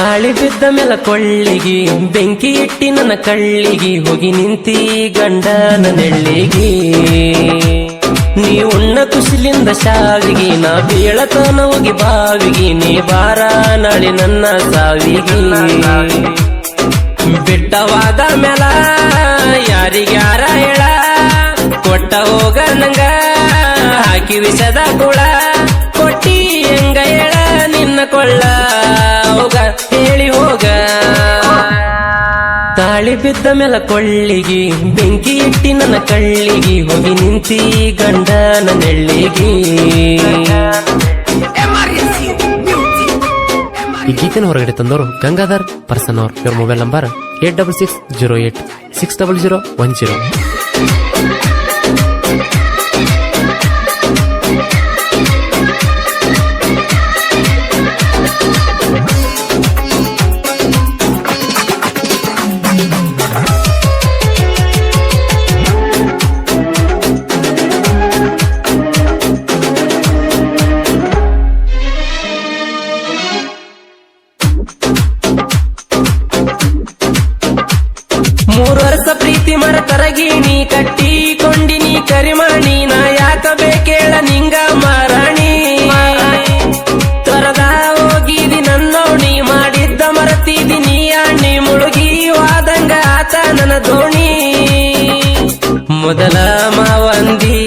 ತಾಳಿ ಬಿದ್ದ ಮೇಲೆ ಕೊಳ್ಳಿಗಿ, ಬೆಂಕಿ ಇಟ್ಟಿ ನನ್ನ ಕಳ್ಳಿಗಿ, ಹೋಗಿ ನಿಂತಿ ಗಂಡನ ನೆಳ್ಳಿಗಿ. ನೀ ಉಣ್ಣ ಕುಸಿಲಿಂದ ಶಾವಿಗಿ, ನಾ ಬೀಳತನ ಹೋಗಿ ಬಾವಿಗಿ, ನೀ ಬಾರ ನಾಳೆ ನನ್ನ ಸಾವಿಗಿ. ಬಿಟ್ಟವಾದ ಮೇಲ ಯಾರಿಗ್ಯಾರ ಹೇಳ, ಕೊಟ್ಟ ಹೋಗ ನಂಗ, ಹಾಕಿ ವಿಷದ ಕುಳ, ಕೊಟ್ಟಿ ಹೆಂಗ ಹೇಳ ನಿನ್ನ ಕೊಳ್ಳ. ಹೋಗ ಹೇಳಿ ಹೋಗ. ತಾಳಿ ಬಿದ್ದ ಮೇಲ ಕೊಳ್ಳಿಗಿ ಬೆಂಕಿ ಇಟ್ಟಿ ನನ್ನ ಕಳ್ಳಿಗಿ ಹೋಗಿ ನಿಂತಿ ಗಂಡ ನೆಳ್ಳಿಗಿ ಈ ಗೀತೆನ ಹೊರಗಡೆ ತಂದವರು ಗಂಗಾಧರ್ ಪರ್ಸನ್ ಅವ್ರ ಇವ್ರ mobile number eight double six zero eight six double zero one zero ಮೂರು ವರ್ಷ ಪ್ರೀತಿ ಮರತರಗಿಣಿ, ಕಟ್ಟಿಕೊಂಡಿನಿ ಕರಿಮಾಣಿ, ನಾ ಯಾಕ ಬೇಕೇಳ ನಿಂಗ ಮಾರಾಣಿ. ತೊರದ ಹೋಗಿದಿ ನನ್ನೋಣಿ, ಮಾಡಿದ್ದ ಮರತಿದಿ ನೀ ಅಣ್ಣಿ, ಮುಳುಗಿ ವಾದಂಗ ಆತ ನನ್ನ ದೋಣಿ. ಮೊದಲ ಮಾವಂದಿ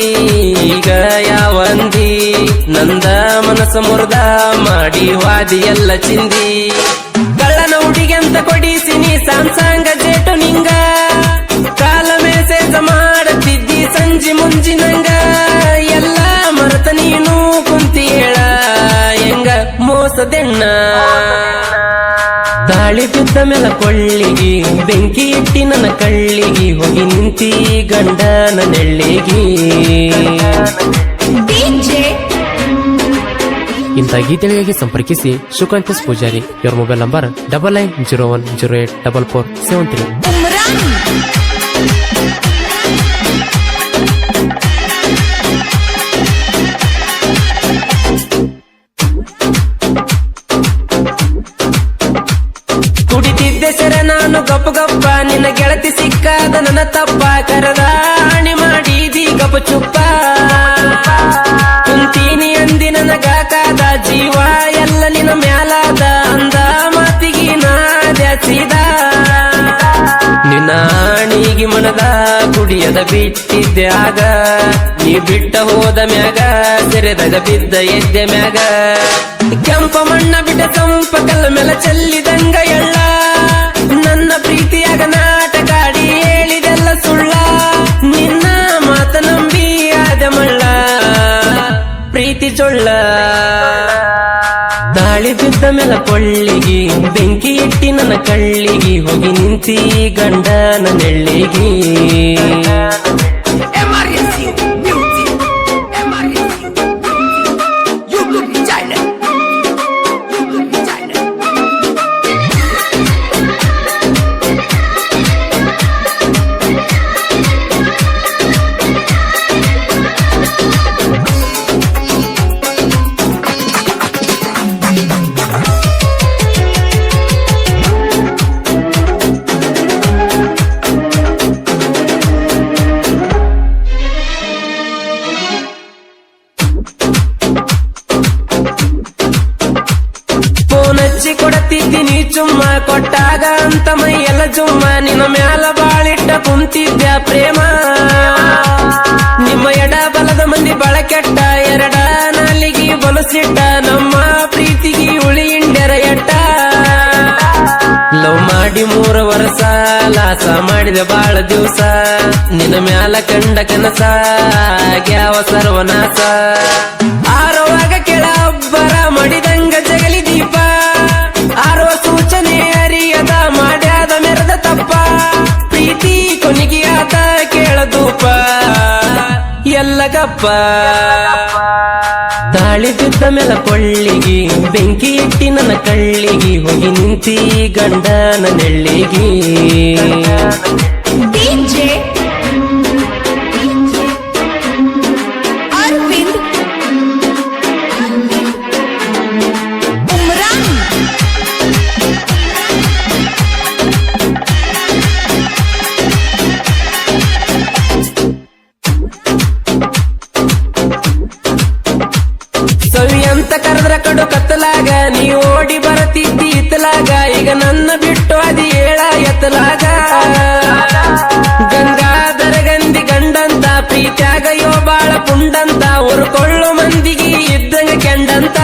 ಈಗ ಯಾವಂದಿ ನಂದ ಮನಸ್ಸು ಮುರ್ದ ಮಾಡಿ ವಾದಿ ಎಲ್ಲ ಚಿಂದಿ. ಕಳ್ಳನ ಹುಡುಗೆಂತ ಕೊಡಿಸಿನಿ ಸಾಂಸಾಂಗ ಮೋಸದೆಣ್ಣ ದಾಳಿ ಬಿದ್ದ ಮೇಲೆ ಕೊಳ್ಳಿಗಿ ಬೆಂಕಿ ಇಟ್ಟಿ ನನ್ನ ಕಳ್ಳಿಗಿ ಹೋಗಿ ನಿಂತಿ ಗಂಡನ ನೆಳ್ಳಿಗಿ ಇಂಥ ಗೀತೆಗಳಿಗೆ ಸಂಪರ್ಕಿಸಿ ಶುಕಾಂತಸ್ ಪೂಜಾರಿ. ಇವರ mobile number double nine zero one zero eight double four seven three ತಪ್ಪ ಕರದ ಮಾಡಿ ಮಾಡಿದಿ ಗಪ ಚುಪ್ಪ. ಕುಂತೀನಿ ಅಂದಿ ನಗಾಕಾದ ಕಾದ ಜೀವ, ಎಲ್ಲ ನಿನ ಮ್ಯಾಲಾದ ಅಂದ ಮಾತಿಗಿ ನಾದ್ಯಾಸಿದ ನಿನ್ನ ಮನದ ಕುಡಿಯದ ಬಿಟ್ಟಿದ್ದೆ ಆಗ, ನೀ ಬಿಟ್ಟ ಹೋದ ಮ್ಯಾಗ, ಸೆರೆದಾಗ ಬಿದ್ದ ಎದ್ದೆ ಮ್ಯಾಗ. ಕೆಂಪ ಮಣ್ಣ ಬಿಟ್ಟ ಕಂಪ ಕಲ್ಲ ಮೇಲೆ ಚೆಲ್ಲಿದಂಗ ಎಳ್ಳ, ನನ್ನ ಪ್ರೀತಿಯಾಗ ನಾಟಕಾಡಿ ಚೊಳ್ಳ ದಾಳಿ ಬಿದ್ದ ಮೇಲ ಕೊಳ್ಳಿಗಿ ಬೆಂಕಿ ಇಟ್ಟಿ ನನ್ನ ಕಳ್ಳಿಗಿ ಹೋಗಿ ನಿಂತಿ ಗಂಡನ ನೆಳ್ಳಿಗಿ ಚುಮ್ಮ ಕೊಟ್ಟಾಗ ಅಂತ ಮೈಯೆಲ್ಲ ಚುಮ್ಮ ನಿನ್ನ ಮ್ಯಾಲ ಬಾಳಿಟ್ಟ ಕುಂತಿದ್ದ ಪ್ರೇಮ? ನಿಮ್ಮ ಎಡ ಬಲದ ಮಂದಿ ಬಳ ಕೆಟ್ಟ, ಎರಡ ನಾಲಿಗೆ ಬಲಸಿಟ್ಟ. ನಮ್ಮ ಪ್ರೀತಿಗೆ ಉಳಿ ಇಂಡ್ಯರ ಎಟ್ಟ? ಲವ್ ಮಾಡಿ ಮೂರ ವರ್ಷ, ಲಾಸ ಮಾಡಿದ ಬಾಳ ದಿವಸ. ನಿನ್ನ ಮ್ಯಾಲ ಕಂಡ ಕನಸ, ಆಗ್ಯಾವ ಸರ್ವನಾಶ. ಎಲ್ಲ ಗಪ್ಪ. ತಾಳಿ ಬಿದ್ದ ಮೇಲ ಕೊಳ್ಳಿಗಿ ಬೆಂಕಿ ಇಟ್ಟಿ ನನ್ನ ಕಳ್ಳಿಗಿ ಹೋಗಿ ನಿಂತಿ ಗಂಡನ ನೆಳ್ಳಿಗಿ ನೀ ಓಡಿ ಬರತಿದ್ದಿ ಇತ್ತಲಾಗ ಈಗ ನನ್ನ ಬಿಟ್ಟು ಅದಿ ಹೇಳ ಎತ್ತಲಾಗ. ಗಂಗಾಧರ ಗಂದಿ ಗಂಡಂತ, ಪ್ರೀತ್ಯಾಗ ಯೋ ಬಾಳ ಪುಂಡಂತ ಉರ್ಕೊಳ್ಳು ಮಂದಿಗೆ ಇದ್ದಂಗ ಕೆಂಡಂತ.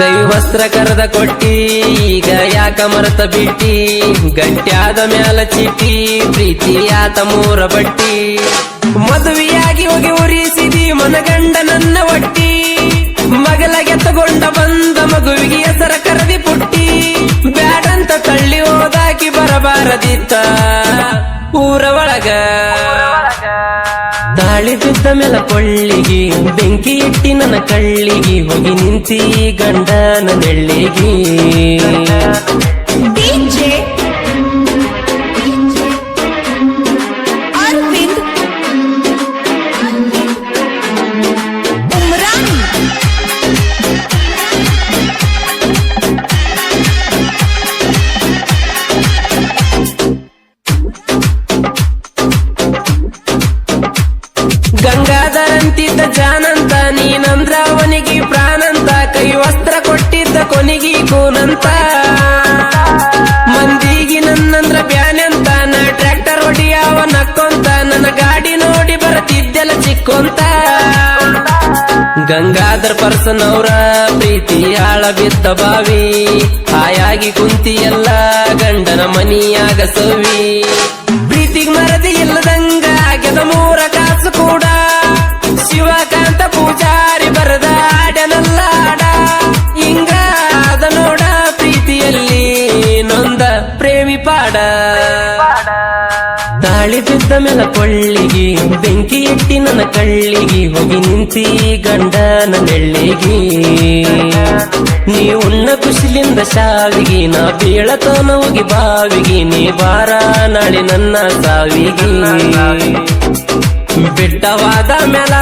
ಕೈ ವಸ್ತ್ರ ಕರೆದ ಕೊಟ್ಟಿ, ಈಗ ಯಾಕ ಮರತ ಬಿಟ್ಟಿ, ಗಂಟ್ಯಾದ ಮ್ಯಾಲ ಚಿಟ್ಟಿ ಪ್ರೀತಿ ಆತ ಮೂರ ಬಟ್ಟಿ. ಮದುವೆಯಾಗಿ ಹೋಗಿ ಉರಿಸಿದಿ, ಮನಗಂಡ ನನ್ನ ಒಟ್ಟಿ. ತಗೊಂಡ ಬಂದ ಮಗುವಿಗೆ ಹೆಸರ ಕರದಿ ಪುಟ್ಟಿ. ಬ್ಯಾಡಂತ ತಳ್ಳಿ ಹೋದಾಕಿ ಬರಬಾರದಿತ್ತ. ಊರ ಒಳಗ. ದಾಳಿ ಬಿದ್ದ ಮೇಲ ಕೊಳ್ಳಿಗಿ ಬೆಂಕಿ ಇಟ್ಟಿ ನನ್ನ ಕಳ್ಳಿಗಿ, ಹೋಗಿ ನಿಂತಿ ಗಂಡನ ನೆಳ್ಳಿಗಿ. ಕೊನಿಗಿ ಕೂನಂತ ಮಂದಿಗಿ ನನ್ನಂದ್ರ ಬ್ಯಾನಂತ. ನಾ ಟ್ರ್ಯಾಕ್ಟರ್ ಹೊಡಿಯವ ನಕ್ಕೊಂತ. ನನ್ನ ಗಾಡಿ ನೋಡಿ ಬರತಿದ್ದೆಲ್ಲ ಚಿಕ್ಕೊಂತ. ಗಂಗಾಧರ್ ಪರ್ಸನ್ ಅವರ ಪ್ರೀತಿ ಆಳ ಬಿದ್ದ ಬಾವಿ. ಹಾಯಾಗಿ ಕುಂತಿ ಎಲ್ಲ ಗಂಡನ ಮನಿಯಾಗ ಸವಿ. ಪಾಡ. ದಾಳಿ ಬಿದ್ದ ಮೇಲೆ ಕೊಳ್ಳಿಗಿ, ಬೆಂಕಿ ಇಟ್ಟಿ ನನ್ನ ಕಳ್ಳಿಗಿ ಹೋಗಿ ನಿಂತಿ ಗಂಡನ ನೆಳ್ಳಿಗಿ ನೀ ಉಣ್ಣ ಕುಶಿಲಿಂದ ಸಾವಿಗಿ ನಾ ಬೀಳತೋನ ಹೋಗಿ ಬಾವಿಗಿ, ನೀ ಬಾರ ನಾಳೆ ನನ್ನ ಸಾವಿಗಿ. ಬಿಟ್ಟವಾದ ಮೇಲ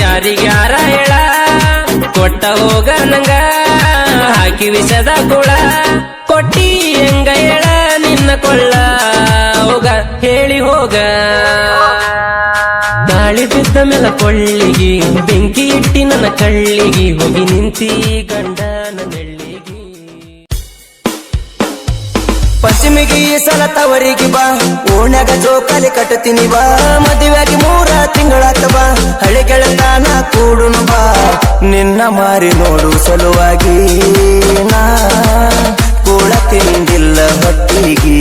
ಯಾರಿಗಾರ ಹೇಳ ಕೊಟ್ಟ ಹೋಗ ನಂಗ, ಹಾಕಿ ವಿಷದ ಕುಳ. ಕೊಟ್ಟಿ ಕೊಳ್ಳ, ಹೋಗ, ಹೇಳಿ ಹೋಗ. ಗಾಳಿ ಬಿದ್ದ ಮೇಲ ಕೊಳ್ಳಿಗಿ, ಬೆಂಕಿ ಇಟ್ಟಿ ನನ್ನ ಕಳ್ಳಿಗಿ, ಹೋಗಿ ನಿಂತಿ ಗಂಡ ನನ್ನಳ್ಳಿಗೆ ಪಶ್ಚಿಮಿಗೆ ಈ ಸಲ ತವರಿಗೆ ಬಾ, ಓಣ್ಯಾಗ ಜೋಕಾಲಿ ಕಟ್ಟತೀನಿ ಬಾ. ಮದುವೆಯಾಗಿ ಮೂರ ತಿಂಗಳಾತ ಬಾ, ಹಳೆ ಗೆಳತಾನ ಕೂಡುನು ಬಾ. ನಿನ್ನ ಮಾರಿ ನೋಡು ಸಲುವಾಗಿ ನಾ ಕೂಳ ತಿಂದಿಲ್ಲ ಹೊಟ್ಟಿಗೆ